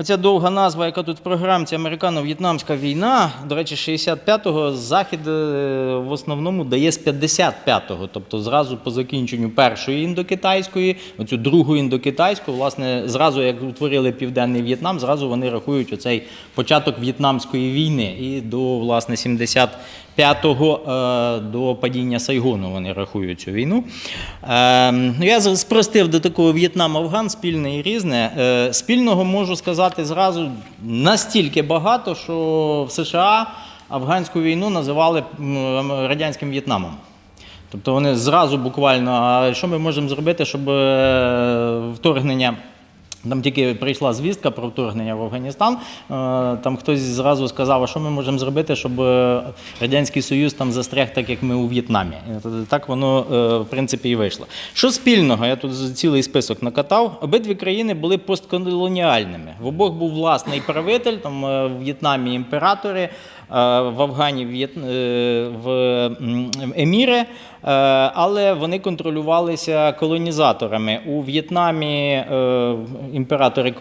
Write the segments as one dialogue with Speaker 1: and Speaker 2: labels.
Speaker 1: Оця довга назва, яка тут в програмці Американо-В'єтнамська війна, до речі, 65-го Захід е, в основному дає з 55-го, тобто зразу по закінченню першої індокитайської, оцю другу індокитайську, власне, зразу як утворили Південний В'єтнам, зразу вони рахують оцей початок В'єтнамської війни. І до власне 75-го е, до падіння Сайгону вони рахують цю війну. Е, ну, я спростив до такого В'єтнам-Афган, спільне і різне. Спільного можу сказати зразу настільки багато, що в США афганську війну називали радянським В'єтнамом. Тобто вони зразу буквально, а що ми можемо зробити, щоб е, вторгнення. Там тільки прийшла звістка про вторгнення в Афганістан. е, Там хтось зразу сказав, а що ми можемо зробити, щоб е, Радянський Союз там застряг так, як ми у В'єтнамі. Так воно е, в принципі і вийшло. Що спільного? Я тут цілий список накатав. Обидві країни були постколоніальними. В обох був власний правитель, там е, в В'єтнамі імператори, е, в Афгані е, в еміри, е, але вони контролювалися колонізаторами. У В'єтнамі е, імператори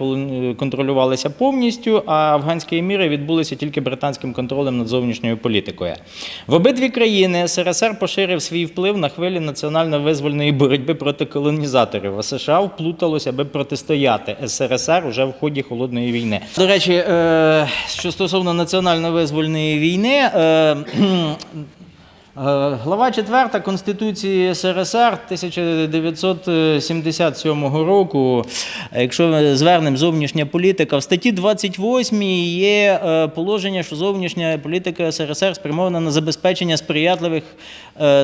Speaker 1: контролювалися повністю, а афганські еміри відбулися тільки британським контролем над зовнішньою політикою. В обидві країни СРСР поширив свій вплив на хвилі національно-визвольної боротьби проти колонізаторів. А США вплуталося, аби протистояти СРСР уже в ході холодної війни. До речі, е, що стосовно національно-визвольної війни. Е, Глава 4 Конституції СРСР 1977 року. е, Якщо ми звернемо зовнішня політика, в статті 28 є е, положення, що зовнішня політика СРСР спрямована на забезпечення сприятливих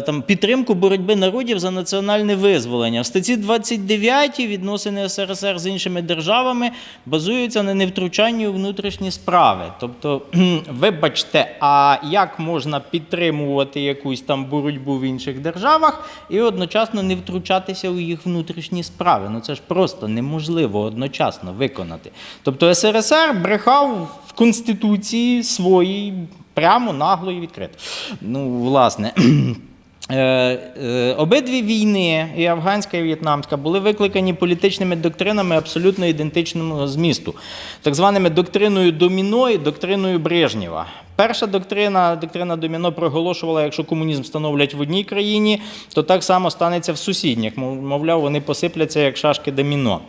Speaker 1: там підтримку боротьби народів за національне визволення. В статті 29 відносини СРСР з іншими державами базуються на невтручанні у внутрішні справи. Тобто, вибачте, а як можна підтримувати якусь там боротьбу в інших державах і одночасно не втручатися у їх внутрішні справи? Ну це ж просто неможливо одночасно виконати. Тобто СРСР брехав в Конституції своїй прямо нагло і відкрито. Ну, власне. Е, е, Обидві війни, і афганська, і в'єтнамська, були викликані політичними доктринами абсолютно ідентичного змісту, так званими доктриною Доміно і доктриною Брежнєва. Перша доктрина, доктрина Доміно, проголошувала, якщо комунізм встановлять в одній країні, то так само станеться в сусідніх. Мовляв, вони посипляться як шашки доміно.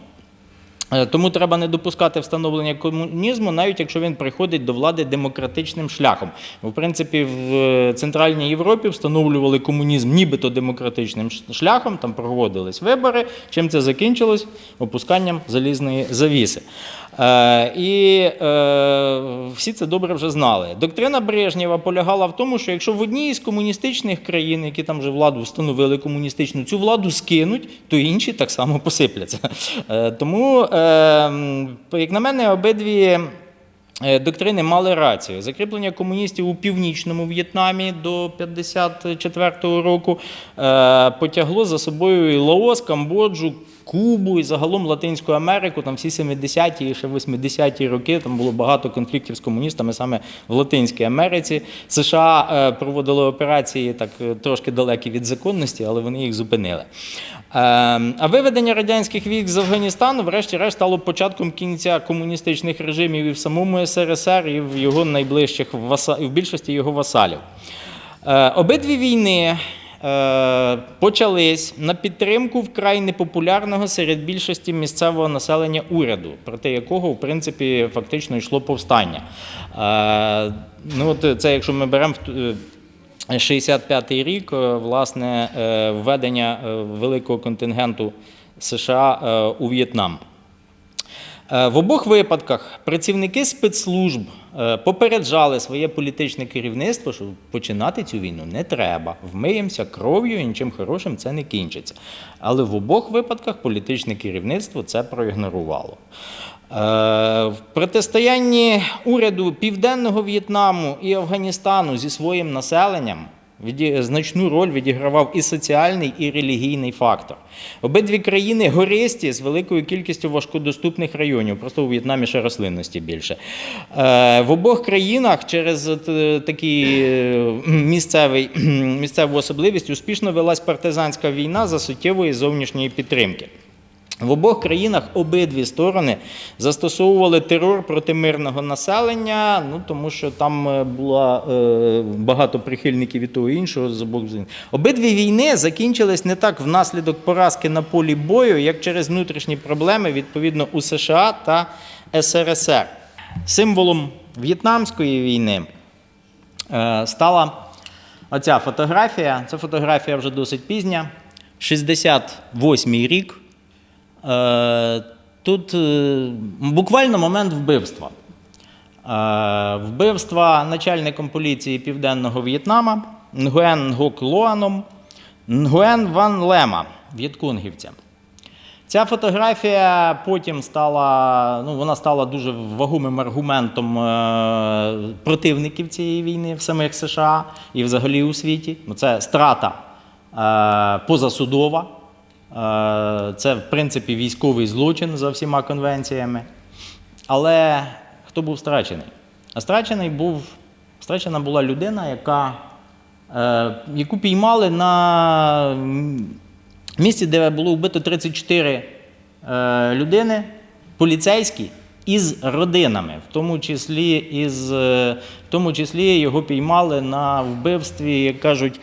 Speaker 1: Е, Тому треба не допускати встановлення комунізму, навіть якщо він приходить до влади демократичним шляхом. В принципі, в е, Центральній Європі встановлювали комунізм нібито демократичним шляхом, там проводились вибори. Чим це закінчилось? Опусканням залізної завіси. Е, і е, всі це добре вже знали. Доктрина Брежнєва полягала в тому, що якщо в одній із комуністичних країн, які там вже владу встановили комуністичну, цю владу скинуть, то інші так само посипляться. Е, тому, як на мене, обидві. Доктрини мали рацію. Закріплення комуністів у північному В'єтнамі до 54-го року потягло за собою і Лаос, Камбоджу, Кубу і загалом Латинську Америку, там всі 70-ті і ще 80-ті роки. Там було багато конфліктів з комуністами саме в Латинській Америці. США е, проводили операції так е, трошки далекі від законності, але вони їх зупинили. Е, А виведення радянських військ з Афганістану, врешті-решт, стало початком кінця комуністичних режимів і в самому СРСР, і в його найближчих в більшості його васалів. Е, Обидві війни почались на підтримку вкрай непопулярного серед більшості місцевого населення уряду, проти якого, в принципі, фактично йшло повстання. Е, Ну, от це якщо ми беремо в- е, 65-й рік, е, власне, е, введення е, великого контингенту США е, у В'єтнам. Е, В обох випадках працівники спецслужб е, попереджали своє політичне керівництво, що починати цю війну не треба. Вмиємося кров'ю і нічим хорошим це не кінчиться. Але в обох випадках політичне керівництво це проігнорувало. Е, В протистоянні уряду Південного В'єтнаму і Афганістану зі своїм населенням значну роль відігравав і соціальний, і релігійний фактор. Обидві країни гористі з великою кількістю важкодоступних районів, просто у В'єтнамі ще рослинності більше. Е, В обох країнах через такий е, місцевий, місцеву особливість успішно велась партизанська війна за суттєвої зовнішньої підтримки. В обох країнах обидві сторони застосовували терор проти мирного населення, ну тому що там е, було е, багато прихильників і того і іншого з обох сторін. Обидві війни закінчились не так внаслідок поразки на полі бою, як через внутрішні проблеми відповідно у США та СРСР. Символом В'єтнамської війни е, стала оця фотографія. Це фотографія вже досить пізня. 68-й рік. Е, Тут е, буквально момент вбивства. Е, Вбивства начальником поліції Південного В'єтнама Нгуен Ngok Лоаном Нгуен Ван Лема, в'єткунгівця. Ця фотографія потім стала, ну, вона стала дуже вагомим аргументом противників цієї війни в самих США і взагалі у світі. Це страта позасудова. Е, Це, в принципі, військовий злочин за всіма конвенціями. Але хто був страчений? А страчений був, страчена була людина, яка, е, яку піймали на місці, де було вбито 34 е, людини, поліцейські із родинами, в тому числі, із, в тому числі його піймали на вбивстві, як кажуть,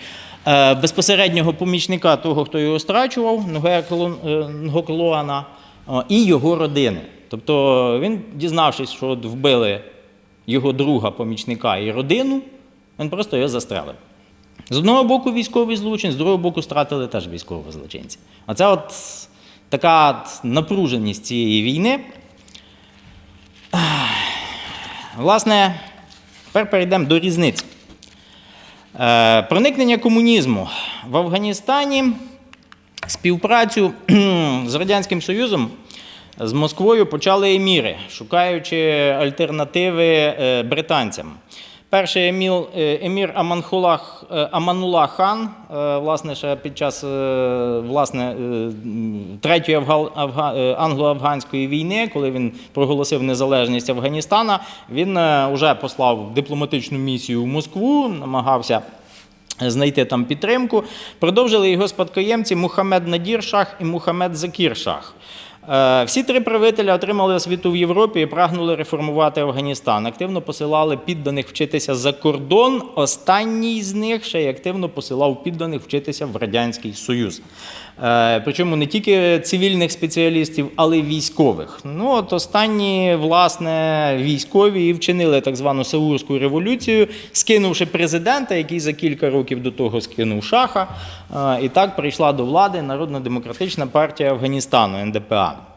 Speaker 1: безпосереднього помічника того, хто його страчував, е, Нгоклоана, і його родини. Тобто він, дізнавшись, що от вбили його друга помічника і родину, він просто його застрелив. З одного боку військовий злочин, з другого боку стратили теж військового злочинця. А це от така напруженість цієї війни. Власне, тепер перейдемо до різниць. Е, проникнення комунізму в Афганістані, співпрацю з Радянським Союзом, з Москвою почали еміри, шукаючи альтернативи е, британцям. Перший еміл, е, емір Аманхулах, е, Аманула хан, е, власне, ще під час власне, третьої Афга- англо-афганської війни, коли він проголосив незалежність Афганістана, він вже послав дипломатичну місію в Москву, намагався знайти там підтримку. Продовжили його спадкоємці Мухаммед Надір Шах і Мухаммед Закір Шах. Е, Всі три правителя отримали освіту в Європі і прагнули реформувати Афганістан. Активно посилали підданих вчитися за кордон. Останній з них ще й активно посилав підданих вчитися в Радянський Союз. Е, Причому не тільки цивільних спеціалістів, але й військових. Ну от останні, власне, військові і вчинили так звану Саурську революцію, скинувши президента, який за кілька років до того скинув шаха. Е, І так прийшла до влади Народно-демократична партія Афганістану НДПА.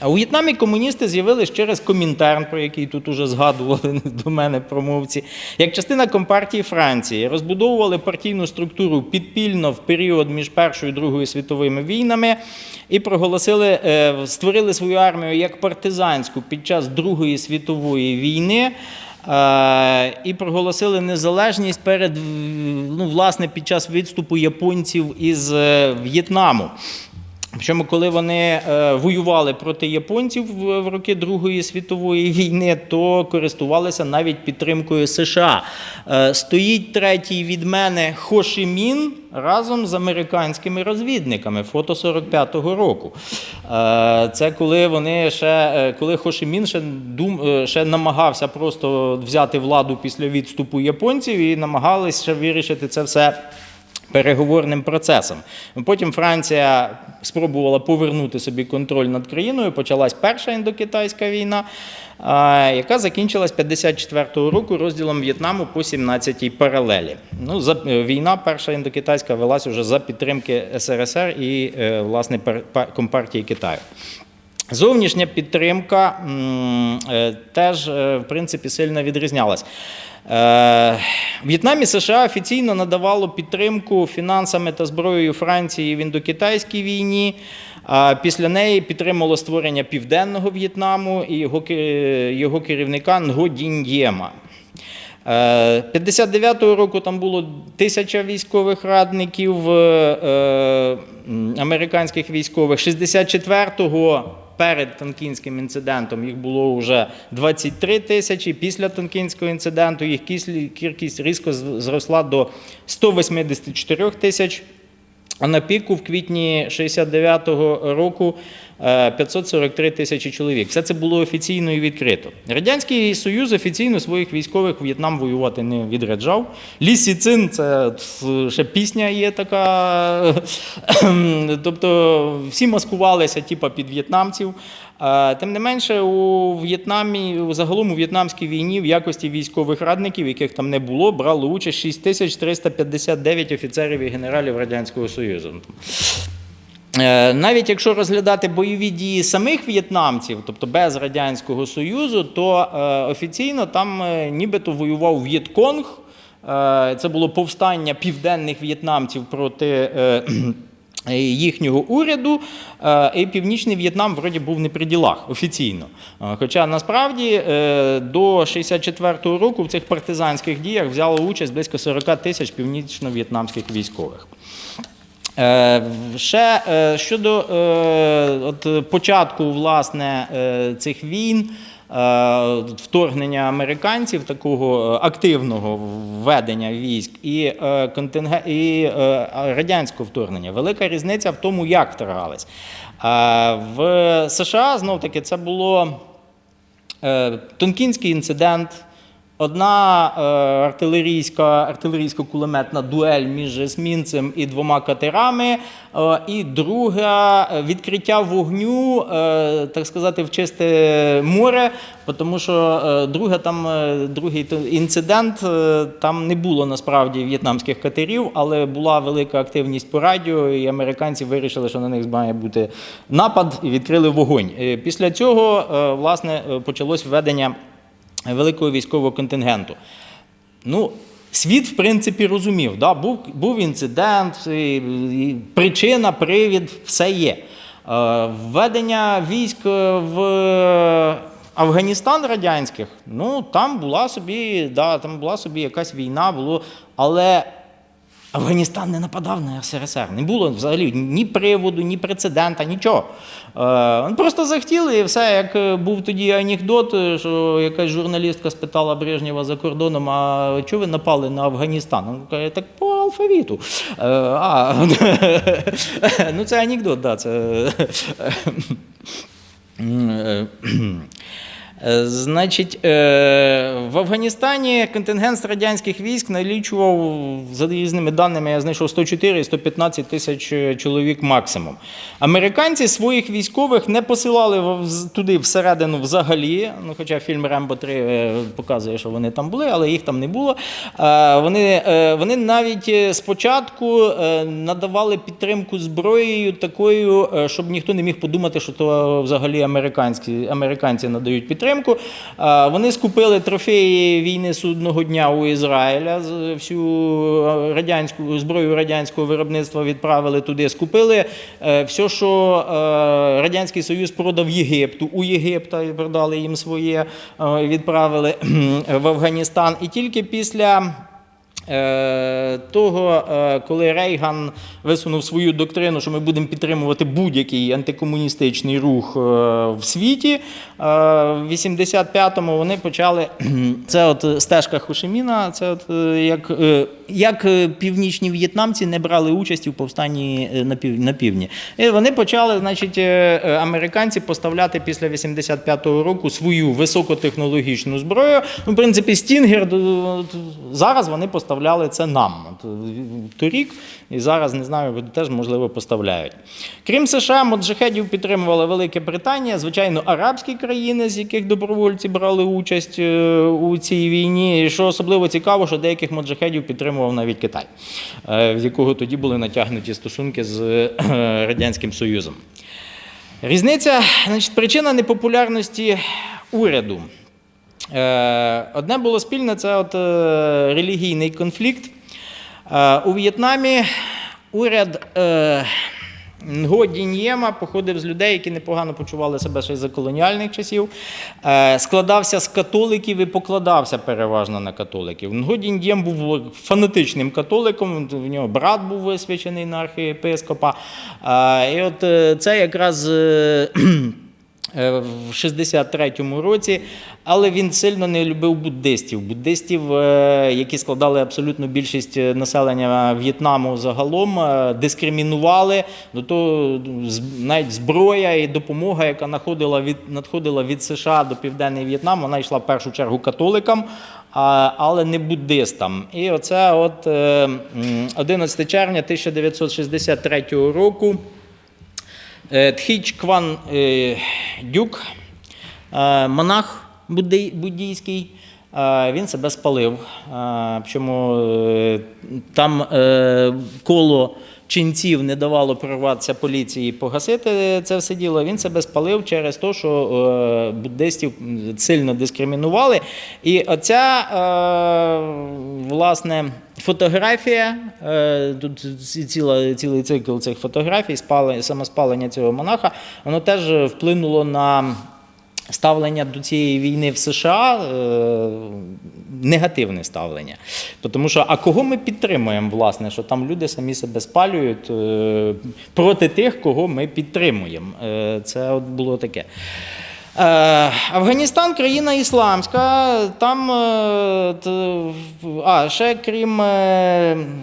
Speaker 1: А у В'єтнамі комуністи з'явились через Комінтерн, про який тут уже згадували до мене промовці, як частина компартії Франції. Розбудовували партійну структуру підпільно в період між Першою і Другою світовими війнами і проголосили, е, створили свою армію як партизанську під час Другої світової війни. Е, І проголосили незалежність перед ну, власне під час відступу японців із е, В'єтнаму. Причому, коли вони е, воювали проти японців в, роки Другої світової війни, то користувалися навіть підтримкою США. Е, стоїть третій від мене Хошимін разом з американськими розвідниками, фото 45-го року. Е, це коли вони ще, коли Хошимін ще, дум, ще намагався просто взяти владу після відступу японців і намагалися ще вирішити це все переговорним процесом. Потім Франція спробувала повернути собі контроль над країною. Почалась перша індокитайська війна, яка закінчилась 54-го року розділом В'єтнаму по 17-й паралелі. Ну, за, е, війна перша індокитайська велась уже за підтримки СРСР і е, власне Компартії Китаю. Зовнішня підтримка е, теж, е, в принципі, сильно відрізнялась. Е, В'єтнамі США офіційно надавало підтримку фінансами та зброєю Франції в індокитайській війні. Після неї підтримало створення Південного В'єтнаму і його, керівника Нго Діньєма. Е, 59-го року там було тисяча військових радників американських військових. 64-го перед Танкінським інцидентом їх було вже 23 тисячі. Після Танкінського інциденту їх кількість різко зросла до 184 тисяч. А на піку в квітні 69-го року е, 543 тисячі чоловік. Все це було офіційно і відкрито. Радянський Союз офіційно своїх військових В'єтнам воювати не відряджав. Лісі Цин, це ще пісня є така. тобто всі маскувалися типа, під в'єтнамців. Е, Тим не менше, у В'єтнамі, загалом у в'єтнамській війні в якості військових радників, яких там не було, брали участь 6359 офіцерів і генералів Радянського Союзу. Е, Навіть якщо розглядати бойові дії самих в'єтнамців, тобто без Радянського Союзу, то е, офіційно там нібито воював В'єтконг. Це було повстання південних в'єтнамців проти. Е, Їхнього уряду е, і північний В'єтнам вроді був не при ділах офіційно. Е, Хоча насправді до 64-го року в цих партизанських діях взяло участь близько 40 тисяч північно-в'єтнамських військових. Ще щодо от початку власне цих війн, вторгнення американців, такого е, активного введення військ і, е, і е, радянського вторгнення, велика різниця в тому, як вторгались. Е, В США знов таки це було е, Тонкінський інцидент. Одна е, артилерійська, артилерійсько-кулеметна дуель між есмінцем і двома катерами, е, і друга е, відкриття вогню, е, так сказати, в чисте море, тому що е, друга там, е, другий інцидент, е, там не було насправді в'єтнамських катерів, але була велика активність по радіо, і американці вирішили, що на них має бути напад, і відкрили вогонь. Е, Після цього, е, власне, е, почалось введення великого військового контингенту. Ну, світ, в принципі, розумів, да? був, був інцидент, причина, привід, все є. Е, Введення військ в Афганістан радянських, ну там була собі, да, там була собі якась війна, було, але Афганістан не нападав на СРСР. Не було взагалі ні приводу, ні прецедента, нічого. Е, вони просто захотіли, і все, як е, був тоді анекдот, е, що якась журналістка спитала Брежнєва за кордоном, а чого ви напали на Афганістан? Він каже, так по алфавіту. Е, а, ну це анекдот, да, це. Е, Значить, е, в Афганістані контингент радянських військ налічував, за різними даними, я знайшов 104-115 тисяч е, чоловік максимум. Американці своїх військових не посилали туди всередину взагалі. Ну, хоча фільм Рембо 3 е, показує, що вони там були, але їх там не було. Вони, вони навіть спочатку надавали підтримку зброєю такою, щоб ніхто не міг подумати, що то взагалі американські, американці надають підтримку. Е, Вони скупили трофеї війни судного дня у Ізраїля, всю е, радянську зброю радянського виробництва відправили туди. Скупили е, все, що Радянський Союз продав Єгипту. У Єгипта продали їм своє, відправили в Афганістан. І тільки після. Е, Того, е, коли Рейган висунув свою доктрину, що ми будемо підтримувати будь-який антикомуністичний рух е, в світі, в 85-му вони почали це от стежка Хошиміна, це от як, як північні в'єтнамці не брали участі в повстанні на пів- на півдні. І вони почали, значить, американці поставляти після 85-го року свою високотехнологічну зброю. Ну, в принципі, Стінгер зараз вони поставляли це нам. Е, торік і зараз не знаю, теж можливо поставляють. Крім США, моджахедів підтримувала Велика Британія, звичайно, арабські країни, з яких добровольці брали участь е, у цій війні. І що особливо цікаво, що деяких моджахедів підтримував навіть Китай, е, з якого тоді були натягнуті стосунки з е, Радянським Союзом. Різниця, значить, причина непопулярності уряду. Е, Одне було спільне це от, е, релігійний конфлікт. Е, У В'єтнамі уряд е, Дін'єма походив з людей, які непогано почували себе ще за колоніальних часів. Складався з католиків і покладався переважно на католиків. Ngo Дін'єм був фанатичним католиком, в нього брат був висвячений на архієпископа. І от це якраз. Е, в 63-му році, але він сильно не любив буддистів. Буддистів, е, які складали абсолютну більшість е, населення В'єтнаму загалом, дискримінували. До того навіть зброя і допомога, яка надходила від, надходила від США до Південний В'єтнам, вона йшла в першу чергу католикам. Але не буддистам. І оце от е, м, 11 червня 1963 року Тхіч Кван е, Дюк, е, монах буддійський, е, він себе спалив. Е, Причому е, там е, коло ченців не давало прорватися поліції і погасити це все діло. Він себе спалив через те, що е, буддистів сильно дискримінували. І оця е, власне фотографія, е, тут ціла, цілий цикл цих фотографій, спали, самоспалення цього монаха, воно теж вплинуло на ставлення до цієї війни в США, е, негативне ставлення. Тому що, а кого ми підтримуємо, власне, що там люди самі себе спалюють е, проти тих, кого ми підтримуємо. Е, Це от було таке. Афганістан країна ісламська. Там а, ще крім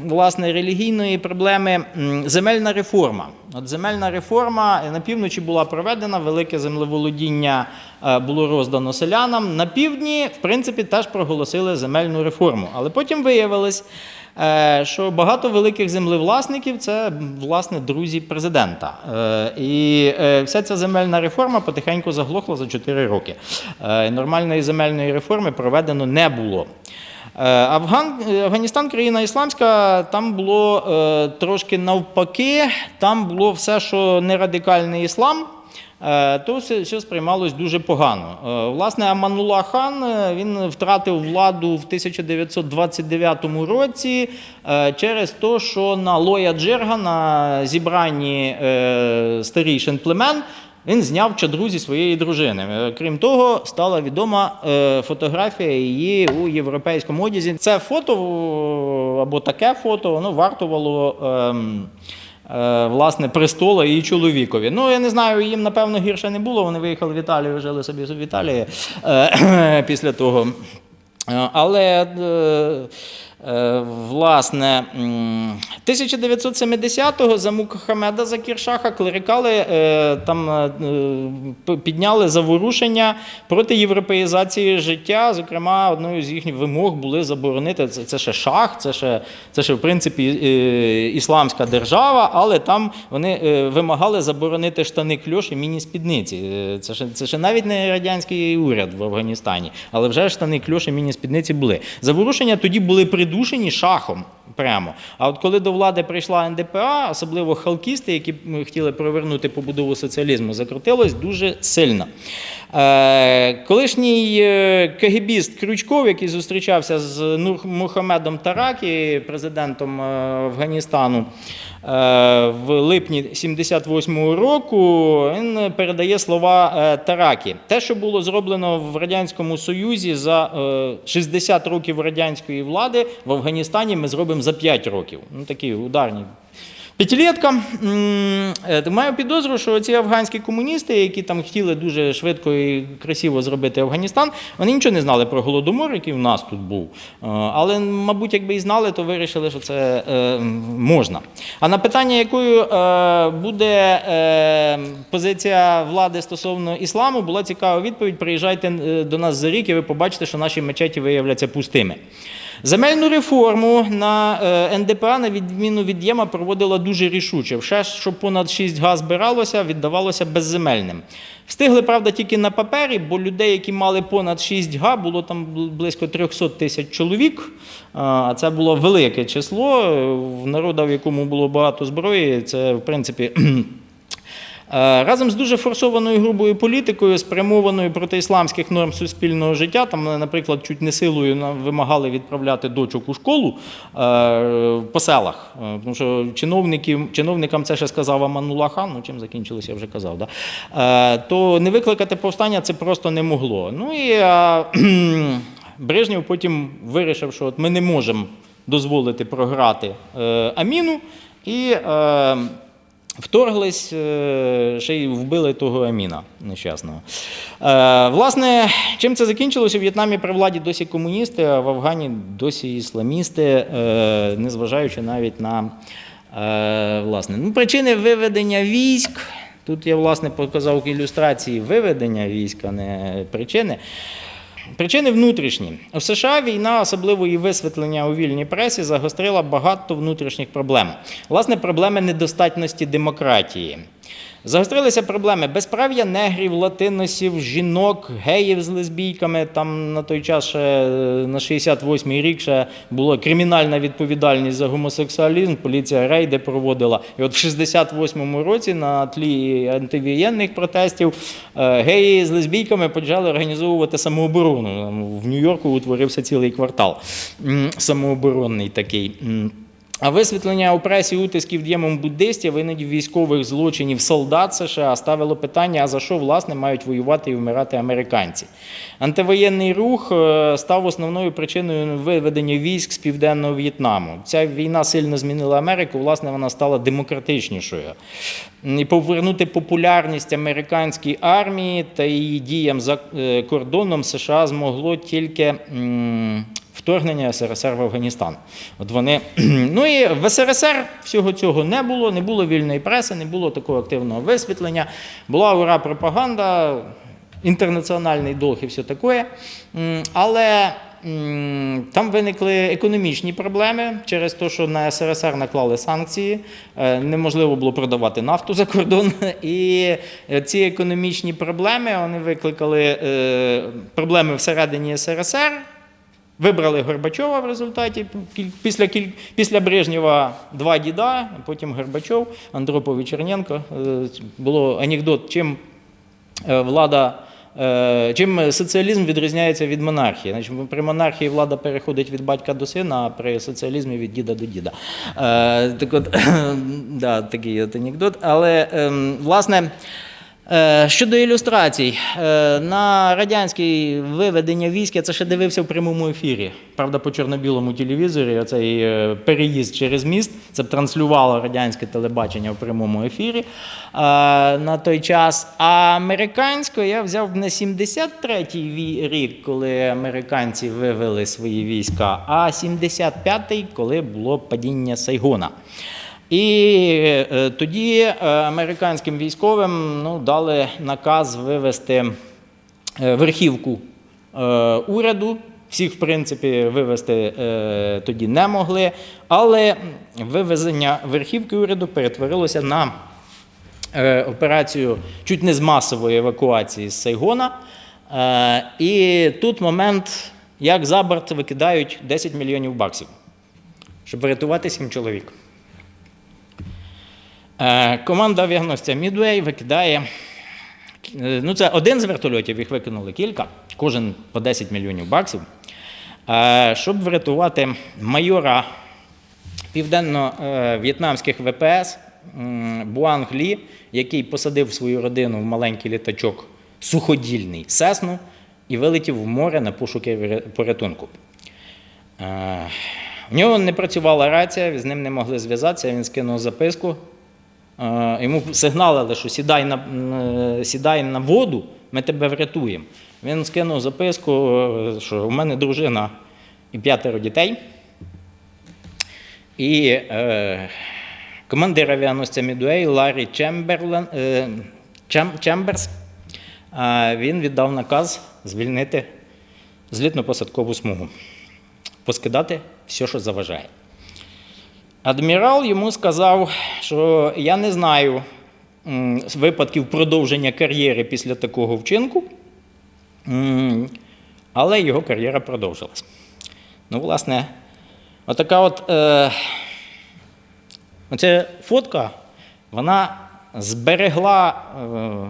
Speaker 1: власне релігійної проблеми, земельна реформа. От земельна реформа на півночі була проведена, велике землеволодіння е, було роздано селянам. На півдні, в принципі, теж проголосили земельну реформу. Але потім виявилось, е, що багато великих землевласників це власне друзі президента. Е, І е, вся ця земельна реформа потихеньку заглохла за 4 роки. Е, Нормальної земельної реформи проведено не було. Е, Афган, Афганістан, країна ісламська, там було е, трошки навпаки, там було все, що не радикальний іслам. е, То все, все сприймалось дуже погано. Е, Власне, Аманула хан е, він втратив владу в 1929 році е, через те, що на Лоя Джерга на зібранні е, старішин племен він зняв чадру зі своєї дружини. Е, Крім того, стала відома е, фотографія її у європейському одязі. Це фото або таке фото, воно вартувало. ем, е, Власне, престола її чоловікові. Ну, я не знаю, їм напевно гірше не було. Вони виїхали в Італію, жили собі в Італії е, після того. Е, Але е, е, власне 1970-го за Мухаммеда Закіршаха клерикали е, там е, підняли заворушення проти європеїзації життя. Зокрема, одною з їхніх вимог були заборонити це, це ще шах, це ще, це ще в принципі е, ісламська держава, але там вони е, вимагали заборонити штани кльош і міні-спідниці. Е, Це ще, це ще навіть не радянський уряд в Афганістані, але вже штани кльош і міні-спідниці були. Заворушення тоді були придушені шахом. Прямо. А от коли до влади прийшла НДПА, особливо халкісти, які хотіли провернути побудову соціалізму, закрутилось дуже сильно. Е, колишній е, КГБіст Крючков, який зустрічався з Мухамедом Таракі, президентом е, Афганістану, в липні 78-го року, він передає слова е, Таракі. Те, що було зроблено в Радянському Союзі за е, 60 років радянської влади, в Афганістані ми зробимо за 5 років. Ну, такі ударні П'ятилетка. Е, Маю підозру, що ці афганські комуністи, які там хотіли дуже швидко і красиво зробити Афганістан, вони нічого не знали про голодомор, який в нас тут був. Е, Але, мабуть, якби і знали, то вирішили, що це е, можна. А на питання, якою буде позиція влади стосовно ісламу, була цікава відповідь: приїжджайте до нас за рік, і ви побачите, що наші мечеті виявляться пустими. Земельну реформу на е, НДПА, на відміну від ЄМА, проводила дуже рішуче. Все, що понад 6 га збиралося, віддавалося безземельним. Встигли, правда, тільки на папері, бо людей, які мали понад 6 га, було там близько 300 тисяч чоловік. А це було велике число. В народа, в якому було багато зброї, це в принципі. Е, Разом з дуже форсованою грубою політикою, спрямованою проти ісламських норм суспільного життя, там, е, наприклад, чуть не силою вимагали відправляти дочок у школу е, по селах. Тому що чиновникам це ще сказав Аманула хан, ну чим закінчилося, я вже казав. Да? То не викликати повстання це просто не могло. Ну і Брежнєв потім вирішив, що от ми не можемо дозволити програти Аміну. І Вторглись, е, ще й вбили того Аміна нещасного. Е, Власне, чим це закінчилося? У В'єтнамі при владі досі комуністи, а в Афгані досі ісламісти, е, незважаючи навіть на власне, ну, причини виведення військ. Тут я власне показав ілюстрації виведення військ, а не причини. Причини внутрішні. У США війна, особливо її висвітлення у вільній пресі, загострила багато внутрішніх проблем. Власне, проблеми недостатності демократії. Загострилися проблеми безправ'я негрів, латиносів, жінок, геїв з лесбійками. Там на той час ще е, на 68-й рік ще була кримінальна відповідальність за гомосексуалізм. Поліція рейди проводила. І от в 68-му році на тлі антивоєнних протестів е, геї з лесбійками почали організовувати самооборону. В Нью-Йорку утворився цілий квартал самооборонний такий. А висвітлення у пресі утисків діємом буддистів, іноді військових злочинів солдат США ставило питання, а за що власне мають воювати і вмирати американці. Антивоєнний рух е, став основною причиною виведення військ з південного В'єтнаму. Ця війна сильно змінила Америку. Власне, вона стала демократичнішою. І повернути популярність американській армії та її діям за е, кордоном США змогло тільки. Вторгнення СРСР в Афганістан. От вони, ну і в СРСР всього цього не було, не було вільної преси, не було такого активного висвітлення. Була ура пропаганда, інтернаціональний долг і все таке. Але там виникли економічні проблеми через те, що на СРСР наклали санкції, е, неможливо було продавати нафту за кордон. І е, ці економічні проблеми вони викликали е, проблеми всередині СРСР. Вибрали Горбачова в результаті. Після, після Брежнєва два діда, потім Горбачов, Андропов і Черненко. Е, Було анекдот, чим е, влада. е, Чим соціалізм відрізняється від монархії? Значить, при монархії влада переходить від батька до сина, а при соціалізмі від діда до діда. Так от, да, такий от анекдот. Але, ем, власне, Щодо ілюстрацій, е, на радянське виведення військ я це ще дивився в прямому ефірі. Правда, по чорно-білому телевізорі оцей е, переїзд через міст це транслювало радянське телебачення в прямому ефірі е, на той час. А американське я взяв не 73-й рік, коли американці вивели свої війська, а 75-й, коли було падіння Сайгона. І е, тоді е, американським військовим ну, дали наказ вивести е, верхівку уряду. Всіх, в принципі, вивести е, тоді не могли, але вивезення верхівки уряду перетворилося на операцію чуть не з масової евакуації з Сайгона. І тут момент, як за борт викидають 10 мільйонів баксів, щоб врятувати 7 чоловік. Е, Команда авіаносця Midway викидає. е, Ну, це один з вертольотів, їх викинули кілька, кожен по 10 мільйонів баксів. Е, Щоб врятувати майора південно-в'єтнамських ВПС Буанг Лі, який посадив свою родину в маленький літачок суходільний Сесну і вилетів в море на пошуки порятунку. В нього не працювала рація, з ним не могли зв'язатися, він скинув записку. Е, Йому сигналили, що сідай на, сідай на воду, ми тебе врятуємо. Він скинув записку, е, що у мене дружина і п'ятеро дітей. І е, командир авіаносця Мідуей Ларі Чемберлен, е, Чем, Чемберс, е, він віддав наказ звільнити злітно-посадкову смугу, поскидати все, що заважає. Адмірал йому сказав, що я не знаю випадків продовження кар'єри після такого вчинку, але його кар'єра продовжилась. Ну, власне, отака от е, оця фотка, вона зберегла,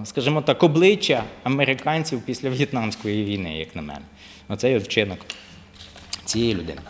Speaker 1: е, скажімо так, обличчя американців після В'єтнамської війни, як на мене. Оцей от вчинок цієї людини.